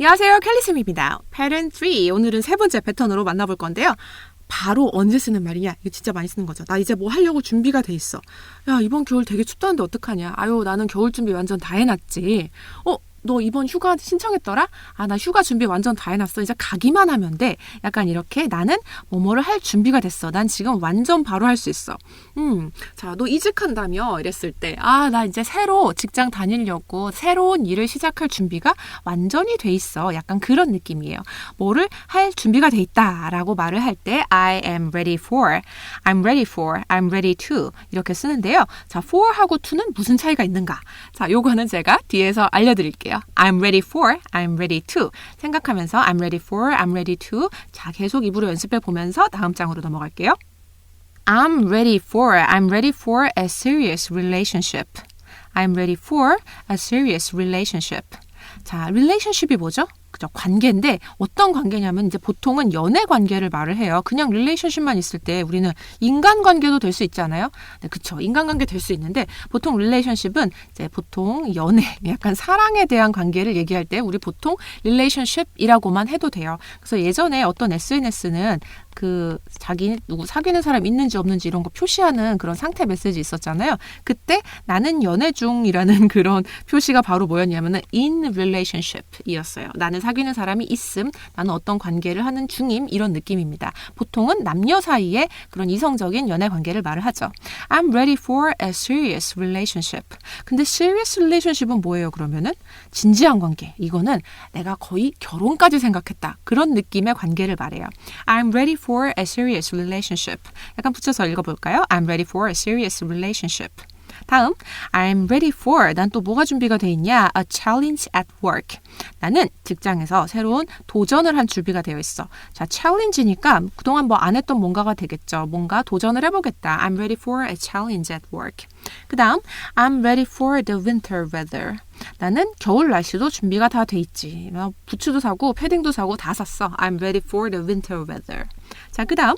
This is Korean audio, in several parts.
안녕하세요. 캘리쌤입니다. 패턴 3. 오늘은 세 번째 패턴으로 만나볼 건데요. 바로 언제 쓰는 말이냐? 이거 진짜 많이 쓰는 거죠. 나 이제 뭐 하려고 준비가 돼 있어. 야, 이번 겨울 되게 춥다는데 어떡하냐? 아유, 나는 겨울 준비 완전 다 해놨지. 어, 너 이번 휴가 신청했더라? 아, 나 휴가 준비 완전 다 해놨어. 이제 가기만 하면 돼. 약간 이렇게 나는 뭐뭐를 할 준비가 됐어. 난 지금 완전 바로 할 수 있어. 음, 자, 너 이직한다며? 이랬을 때, 아, 나 이제 새로 직장 다니려고 새로운 일을 시작할 준비가 완전히 돼 있어. 약간 그런 느낌이에요. 뭐를 할 준비가 돼 있다. 라고 말을 할 때, I am ready for, I'm ready for, I'm ready to. 이렇게 쓰는데요. 자, for하고 to는 무슨 차이가 있는가? 자, 요거는 제가 뒤에서 알려드릴게요. I'm ready for, I'm ready to. 생각하면서 I'm ready for, I'm ready to. 자, 계속 입으로 연습해 보면서 다음 장으로 넘어갈게요. I'm ready for, I'm ready for a serious relationship. I'm ready for a serious relationship. 자, relationship이 뭐죠? 그죠? 관계인데 어떤 관계냐면 이제 보통은 연애 관계를 말을 해요. 그냥 릴레이션십만 있을 때 우리는 인간 관계도 될 수 있잖아요. 네, 그쵸. 인간 관계 될 수 있는데 보통 릴레이션십은 이제 보통 연애, 약간 사랑에 대한 관계를 얘기할 때 우리 보통 릴레이션십이라고만 해도 돼요. 그래서 예전에 어떤 SNS는 그 자기 누구 사귀는 사람 있는지 없는지 이런 거 표시하는 그런 상태 메시지 있었잖아요. 그때 나는 연애 중이라는 그런 표시가 바로 뭐였냐면은 in relationship이었어요. 나는 사귀는 사람이 있음, 나는 어떤 관계를 하는 중임 이런 느낌입니다. 보통은 남녀 사이에 그런 이성적인 연애 관계를 말을 하죠. I'm ready for a serious relationship. 근데 serious relationship은 뭐예요? 그러면은 진지한 관계. 이거는 내가 거의 결혼까지 생각했다. 그런 느낌의 관계를 말해요. I'm ready for a serious relationship. 약간 붙여서 읽어볼까요? I'm ready for a serious relationship. 다음, I'm ready for. 난 또 뭐가 준비가 돼 있냐? A challenge at work. 나는 직장에서 새로운 도전을 한 준비가 되어 있어. 자, challenge니까 그동안 뭐 안 했던 뭔가가 되겠죠. 뭔가 도전을 해보겠다. I'm ready for a challenge at work. 그 다음, I'm ready for the winter weather. 나는 겨울 날씨도 준비가 다 돼 있지. 부츠도 사고 패딩도 사고 다 샀어. I'm ready for the winter weather. 자, 그 다음,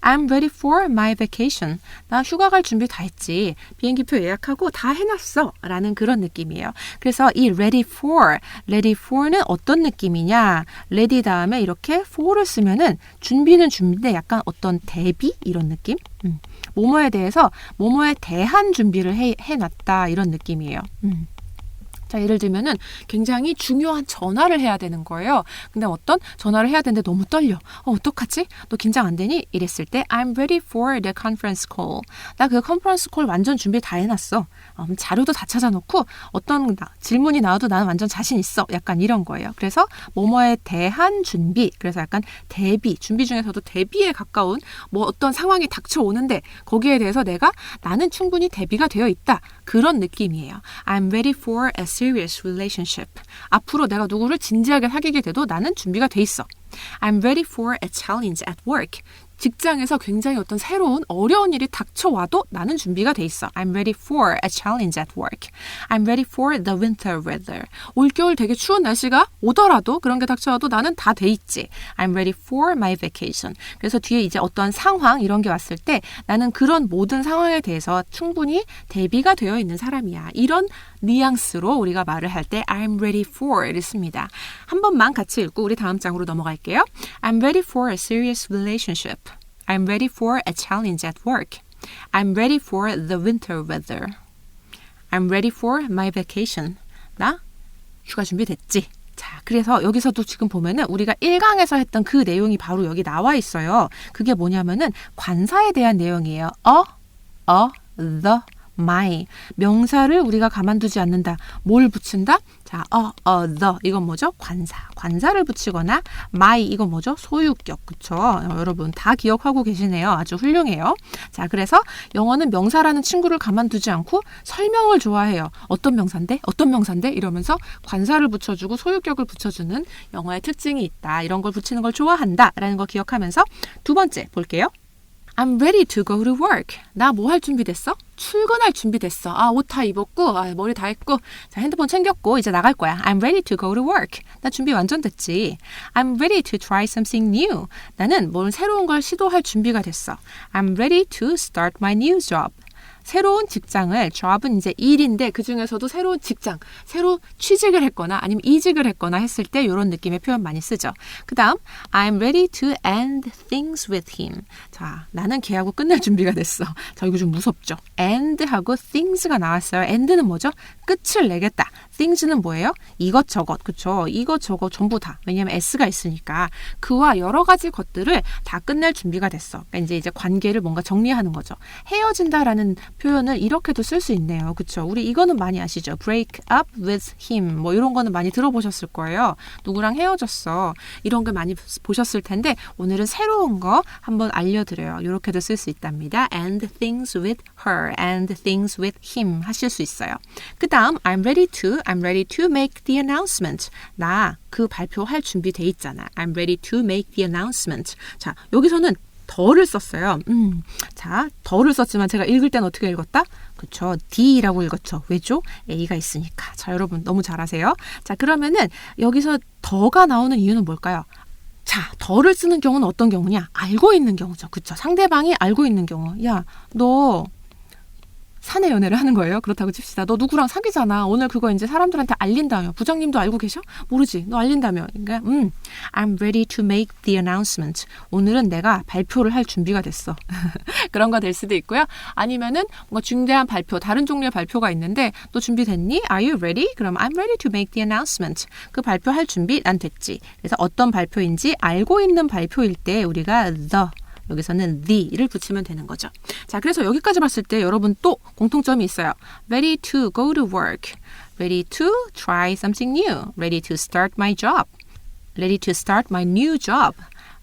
I'm ready for my vacation. 나 휴가 갈 준비 다 했지. 비행기표 예약하고 다 해놨어. 라는 그런 느낌이에요. 그래서 이 ready for, ready for는 어떤 느낌이냐. ready 다음에 이렇게 for를 쓰면은 준비는 준비인데 약간 어떤 대비? 이런 느낌? 음. 뭐뭐에 대해서 뭐뭐에 대한 준비를 해, 해놨다. 이런 느낌이에요. 음. 자, 예를 들면은 굉장히 중요한 전화를 해야 되는 거예요. 근데 어떤 전화를 해야 되는데 너무 떨려. 어, 어떡하지? 너 긴장 안 되니? 이랬을 때 I'm ready for the conference call. 나 그 컨퍼런스 콜 완전 준비 다 해놨어. 어, 자료도 다 찾아놓고 어떤 질문이 나와도 나는 완전 자신 있어. 약간 이런 거예요. 그래서 뭐뭐에 대한 준비. 그래서 약간 대비. 준비 중에서도 대비에 가까운 뭐 어떤 상황이 닥쳐오는데 거기에 대해서 내가 나는 충분히 대비가 되어 있다. 그런 느낌이에요. I'm ready for a serious relationship. 앞으로 내가 누구를 진지하게 사귀게 돼도 나는 준비가 돼 있어. I'm ready for a challenge at work. 직장에서 굉장히 어떤 새로운 어려운 일이 닥쳐와도 나는 준비가 돼 있어. I'm ready for a challenge at work. I'm ready for the winter weather. 올겨울 되게 추운 날씨가 오더라도 그런 게 닥쳐와도 나는 다 돼 있지. I'm ready for my vacation. 그래서 뒤에 이제 어떠한 상황 이런 게 왔을 때 나는 그런 모든 상황에 대해서 충분히 대비가 되어 있는 사람이야. 이런 뉘앙스로 우리가 말을 할 때 I'm ready for를 씁니다. 한 번만 같이 읽고 우리 다음 장으로 넘어갈게요. I'm ready for a serious relationship. I'm ready for a challenge at work. I'm ready for the winter weather. I'm ready for my vacation. 나 휴가 준비됐지? 자, 그래서 여기서도 지금 보면은 우리가 1강에서 했던 그 내용이 바로 여기 나와 있어요. 그게 뭐냐면은 관사에 대한 내용이에요. a, a, the, my 명사를 우리가 가만두지 않는다. 뭘 붙인다? 자, 어, 어, the 이건 뭐죠? 관사. 관사를 붙이거나 my 이건 뭐죠? 소유격. 그쵸? 어, 여러분 다 기억하고 계시네요. 아주 훌륭해요. 자, 그래서 영어는 명사라는 친구를 가만두지 않고 설명을 좋아해요. 어떤 명사인데? 어떤 명사인데? 이러면서 관사를 붙여주고 소유격을 붙여주는 영어의 특징이 있다. 이런 걸 붙이는 걸 좋아한다. 라는 거 기억하면서 두 번째 볼게요. I'm ready to go to work. 나 뭐 할 준비 됐어? 출근할 준비 됐어. 아, 옷 다 입었고, 아, 머리 다 했고, 자, 핸드폰 챙겼고, 이제 나갈 거야. I'm ready to go to work. 나 준비 완전 됐지. I'm ready to try something new. 나는 뭘 새로운 걸 시도할 준비가 됐어. I'm ready to start my new job. 새로운 직장을 job은 이제 일인데 그 중에서도 새로운 직장, 새로 취직을 했거나 아니면 이직을 했거나 했을 때 이런 느낌의 표현 많이 쓰죠. 그다음 I'm ready to end things with him. 자, 나는 걔하고 끝낼 준비가 됐어. 자, 이거 좀 무섭죠. end하고 things가 나왔어요. end는 뭐죠? 끝을 내겠다. Things는 뭐예요? 이것저것, 그쵸? 이것저것 전부 다. 왜냐면 s가 있으니까 그와 여러 가지 것들을 다 끝낼 준비가 됐어. 그러니까 이제 이제 관계를 뭔가 정리하는 거죠. 헤어진다라는 표현을 이렇게도 쓸 수 있네요. 그쵸? 우리 이거는 많이 아시죠? break up with him. 뭐 이런 거는 많이 들어보셨을 거예요. 누구랑 헤어졌어. 이런 거 많이 보셨을 텐데 오늘은 새로운 거 한번 알려드려요. 이렇게도 쓸 수 있답니다. and things with her and things with him 하실 수 있어요. 그 다음 I'm ready to, I'm ready to make the announcement. 나 그 발표할 준비돼 있잖아. I'm ready to make the announcement. 자, 여기서는 더를 썼어요. 음, 자, 더를 썼지만 제가 읽을 땐 어떻게 읽었다? 그쵸. D라고 읽었죠. 왜죠? A가 있으니까. 자, 여러분 너무 잘하세요. 자, 그러면은 여기서 더가 나오는 이유는 뭘까요? 자, 더를 쓰는 경우는 어떤 경우냐? 알고 있는 경우죠. 그쵸. 상대방이 알고 있는 경우. 야, 너 사내 연애를 하는 거예요. 그렇다고 칩시다. 너 누구랑 사귀잖아. 오늘 그거 이제 사람들한테 알린다며. 부장님도 알고 계셔? 모르지. 너 알린다며. 그러니까 음, I'm ready to make the announcement. 오늘은 내가 발표를 할 준비가 됐어. 그런 거 될 수도 있고요. 아니면은 뭔가 중대한 발표, 다른 종류의 발표가 있는데 너 준비됐니? Are you ready? 그럼 I'm ready to make the announcement. 그 발표할 준비 난 됐지. 그래서 어떤 발표인지 알고 있는 발표일 때 우리가 the 여기서는 the를 붙이면 되는 거죠. 자, 그래서 여기까지 봤을 때 여러분 또 공통점이 있어요. ready to go to work, ready to try something new, ready to start my job, ready to start my new job.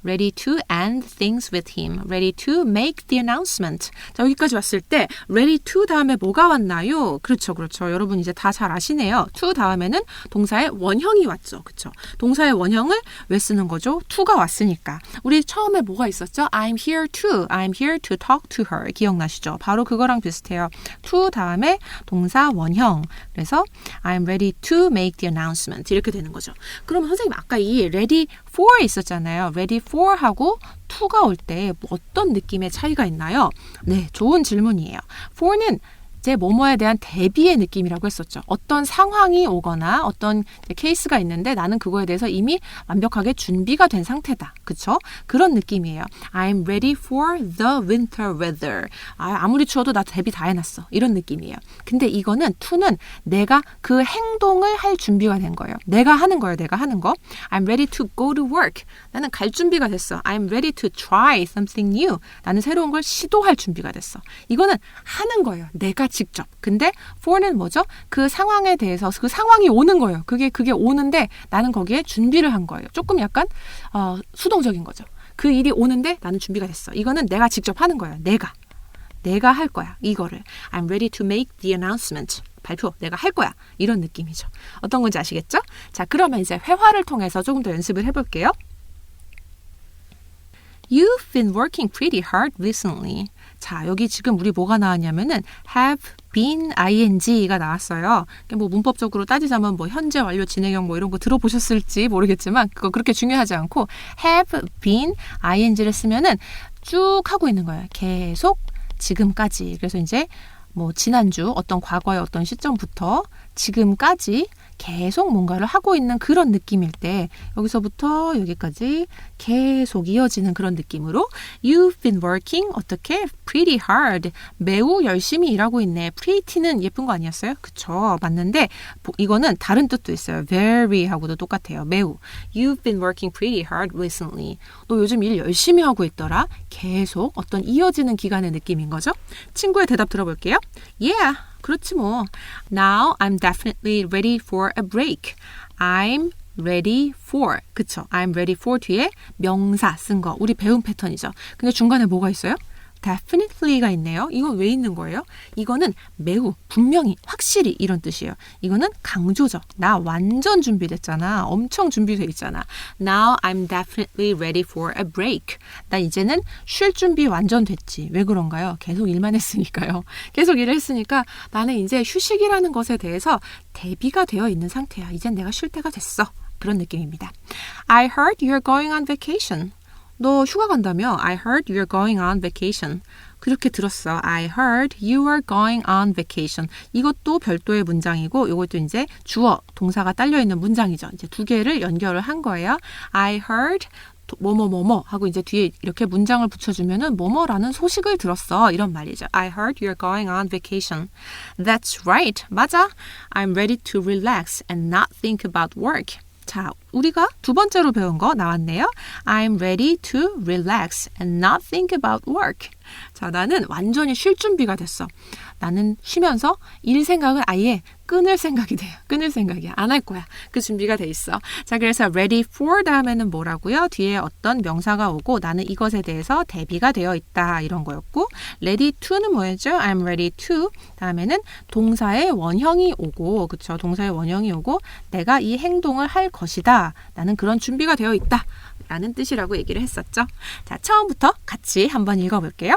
Ready to end things with him, ready to make the announcement. 자, 여기까지 왔을 때 ready to 다음에 뭐가 왔나요? 그렇죠, 그렇죠. 여러분 이제 다 잘 아시네요. to 다음에는 동사의 원형이 왔죠. 그렇죠. 동사의 원형을 왜 쓰는 거죠? to가 왔으니까. 우리 처음에 뭐가 있었죠? I'm here to, I'm here to talk to her. 기억나시죠? 바로 그거랑 비슷해요. to 다음에 동사 원형. 그래서 I'm ready to make the announcement. 이렇게 되는 거죠. 그럼 선생님 아까 이 ready for 있었잖아요. ready for하고 to가 올 때 어떤 느낌의 차이가 있나요? 네, 좋은 질문이에요. for는 제 뭐뭐에 대한 대비의 느낌이라고 했었죠. 어떤 상황이 오거나 어떤 케이스가 있는데 나는 그거에 대해서 이미 완벽하게 준비가 된 상태다. 그쵸? 그런 느낌이에요. I'm ready for the winter weather. 아, 무리 추워도 나 대비 다 해놨어. 이런 느낌이에요. 근데 이거는 to는 내가 그 행동을 할 준비가 된 거예요. 내가 하는 거예요. 내가 하는 거. I'm ready to go to work. 나는 갈 준비가 됐어. I'm ready to try something new. 나는 새로운 걸 시도할 준비가 됐어. 이거는 하는 거예요. 내가 직접. 근데 for는 뭐죠? 그 상황에 대해서 그 상황이 오는 거예요. 그게 그게 오는데 나는 거기에 준비를 한 거예요. 조금 약간 어, 수동적인 거죠. 그 일이 오는데 나는 준비가 됐어. 이거는 내가 직접 하는 거예요. 내가. 내가 할 거야. 이거를. I'm ready to make the announcement. 발표 내가 할 거야. 이런 느낌이죠. 어떤 건지 아시겠죠? 자, 그러면 이제 회화를 통해서 조금 더 연습을 해볼게요. You've been working pretty hard recently. 자, 여기 지금 우리 뭐가 나왔냐면은 have been ing가 나왔어요. 뭐 문법적으로 따지자면 뭐 현재 완료 진행형 뭐 이런 거 들어보셨을지 모르겠지만 그거 그렇게 중요하지 않고 have been ing를 쓰면은 쭉 하고 있는 거예요. 계속 지금까지. 그래서 이제 뭐 지난주 어떤 과거의 어떤 시점부터 지금까지 계속 뭔가를 하고 있는 그런 느낌일 때 여기서부터 여기까지 계속 이어지는 그런 느낌으로 You've been working 어떻게 pretty hard 매우 열심히 일하고 있네. pretty는 예쁜 거 아니었어요? 그쵸 맞는데 이거는 다른 뜻도 있어요. very 하고도 똑같아요. 매우 You've been working pretty hard recently. 너 요즘 일 열심히 하고 있더라. 계속 어떤 이어지는 기간의 느낌인 거죠. 친구의 대답 들어볼게요. Yeah. 그렇지 뭐. Now I'm definitely ready for a break. I'm ready for. 그쵸. I'm ready for 뒤에 명사 쓴 거. 우리 배운 패턴이죠. 근데 중간에 뭐가 있어요? Definitely가 있네요. 이건 왜 있는 거예요? 이거는 매우, 분명히, 확실히 이런 뜻이에요. 이거는 강조죠. 나 완전 준비됐잖아. 엄청 준비돼 있잖아. Now I'm definitely ready for a break. 나 이제는 쉴 준비 완전 됐지. 왜 그런가요? 계속 일만 했으니까요. 계속 일을 했으니까 나는 이제 휴식이라는 것에 대해서 대비가 되어 있는 상태야. 이젠 내가 쉴 때가 됐어. 그런 느낌입니다. I heard you're going on vacation. 너 휴가 간다며? I heard you're going on vacation. 그렇게 들었어. I heard you are going on vacation. 이것도 별도의 문장이고 이것도 이제 주어, 동사가 딸려 있는 문장이죠. 이제 두 개를 연결을 한 거예요. I heard 뭐뭐뭐뭐 하고 이제 뒤에 이렇게 문장을 붙여주면은 뭐뭐라는 소식을 들었어 이런 말이죠. I heard you're going on vacation. That's right. 맞아. I'm ready to relax and not think about work. 자, 우리가 두 번째로 배운 거 나왔네요. I'm ready to relax and not think about work. 자, 나는 완전히 쉴 준비가 됐어. 나는 쉬면서 일 생각을 아예 끊을 생각이 돼요. 끊을 생각이야. 안 할 거야. 그 준비가 돼 있어. 자, 그래서 ready for 다음에는 뭐라고요? 뒤에 어떤 명사가 오고 나는 이것에 대해서 대비가 되어 있다. 이런 거였고 ready to는 뭐였죠? I'm ready to 다음에는 동사의 원형이 오고 그쵸? 동사의 원형이 오고 내가 이 행동을 할 것이다. 나는 그런 준비가 되어 있다. 라는 뜻이라고 얘기를 했었죠. 자, 처음부터 같이 한번 읽어볼게요.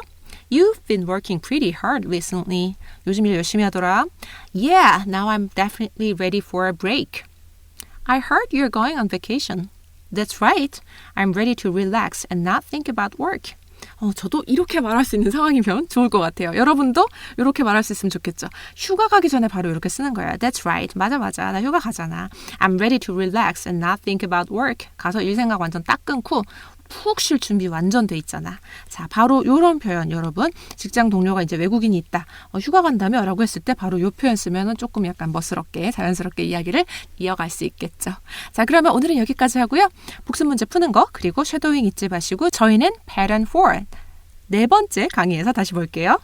You've been working pretty hard recently. 요즘 일 열심히 하더라. Yeah, now I'm definitely ready for a break. I heard you're going on vacation. That's right. I'm ready to relax and not think about work. 어, 저도 이렇게 말할 수 있는 상황이면 좋을 것 같아요. 여러분도 이렇게 말할 수 있으면 좋겠죠. 휴가 가기 전에 바로 이렇게 쓰는 거예요. That's right. 맞아, 맞아. 나 휴가 가잖아. I'm ready to relax and not think about work. 가서 일 생각 완전 딱 끊고 푹 쉴 준비 완전 돼 있잖아. 자, 바로 이런 표현 여러분. 직장 동료가 이제 외국인이 있다. 어, 휴가 간다며? 라고 했을 때 바로 이 표현 쓰면은 조금 약간 멋스럽게 자연스럽게 이야기를 이어갈 수 있겠죠. 자, 그러면 오늘은 여기까지 하고요. 복습 문제 푸는 거 그리고 쉐도잉 잊지 마시고 저희는 pattern 4네 번째 강의에서 다시 볼게요.